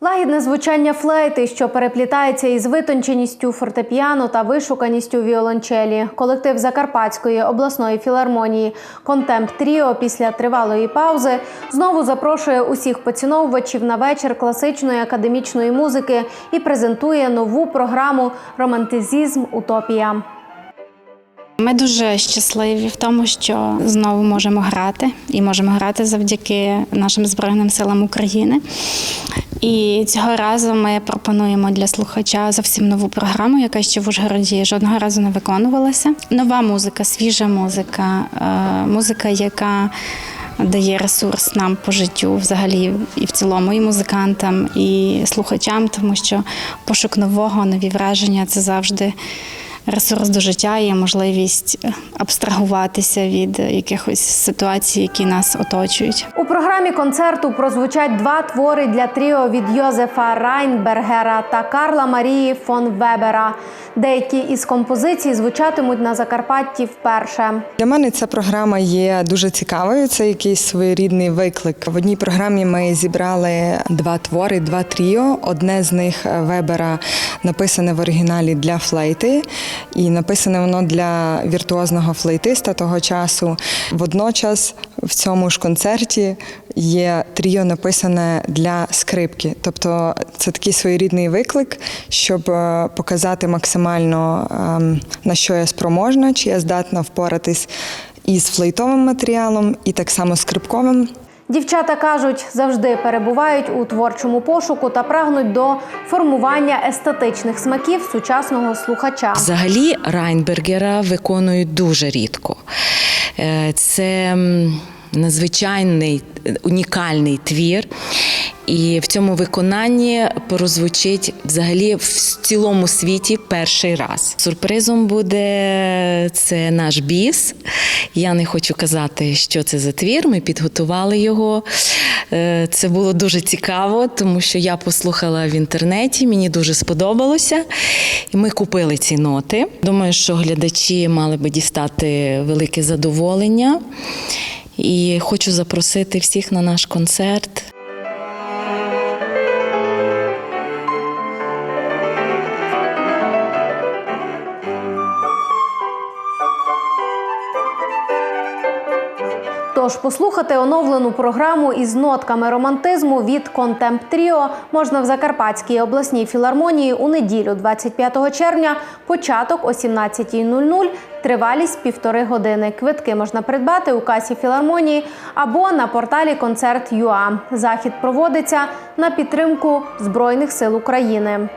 Лагідне звучання флейти, що переплітається із витонченістю фортепіано та вишуканістю віолончелі. Колектив Закарпатської обласної філармонії Контемп Тріо після тривалої паузи знову запрошує усіх поціновувачів на вечір класичної академічної музики і презентує нову програму Романтизізм Утопія. Ми дуже щасливі в тому, що знову можемо грати і можемо грати завдяки нашим Збройним силам України. І цього разу ми пропонуємо для слухача зовсім нову програму, яка ще в Ужгороді жодного разу не виконувалася. Нова музика, свіжа музика, е, музика, яка дає ресурс нам по життю, взагалі і в цілому, і музикантам, і слухачам, тому що пошук нового, нові враження це завжди ресурс до життя є можливість абстрагуватися від якихось ситуацій, які нас оточують. У програмі концерту прозвучать два твори для тріо від Йозефа Райнбергера та Карла Марії фон Вебера. Деякі із композицій звучатимуть на Закарпатті вперше. Для мене ця програма є дуже цікавою. Це якийсь своєрідний виклик. В одній програмі ми зібрали два твори, два тріо. Одне з них Вебера написане в оригіналі для флейти, і написане воно для віртуозного флейтиста того часу. Водночас в цьому ж концерті є тріо написане для скрипки. Тобто це такий своєрідний виклик, щоб е, показати максимально ем, на що я спроможна, чи я здатна впоратись із флейтовим матеріалом, і так само скрипковим. Дівчата кажуть, завжди перебувають у творчому пошуку та прагнуть до формування естетичних смаків сучасного слухача. Взагалі Райнбергера виконують дуже рідко. Е, Це надзвичайний унікальний твір. І в цьому виконанні прозвучить взагалі в цілому світі перший раз. Сюрпризом буде це наш біс. Я не хочу казати, що це за твір. Ми підготували його. Е, Це було дуже цікаво, тому що я послухала в інтернеті, мені дуже сподобалося. Ми купили ці ноти. Думаю, що глядачі мали би дістати велике задоволення. І хочу запросити всіх на наш концерт. Тож послухати оновлену програму із нотками романтизму від Контемп Тріо можна в Закарпатській обласній філармонії у неділю, 25 червня, початок о 17.00, тривалість півтори години. Квитки можна придбати у касі філармонії або на порталі Концерт.ua. Захід проводиться на підтримку Збройних сил України.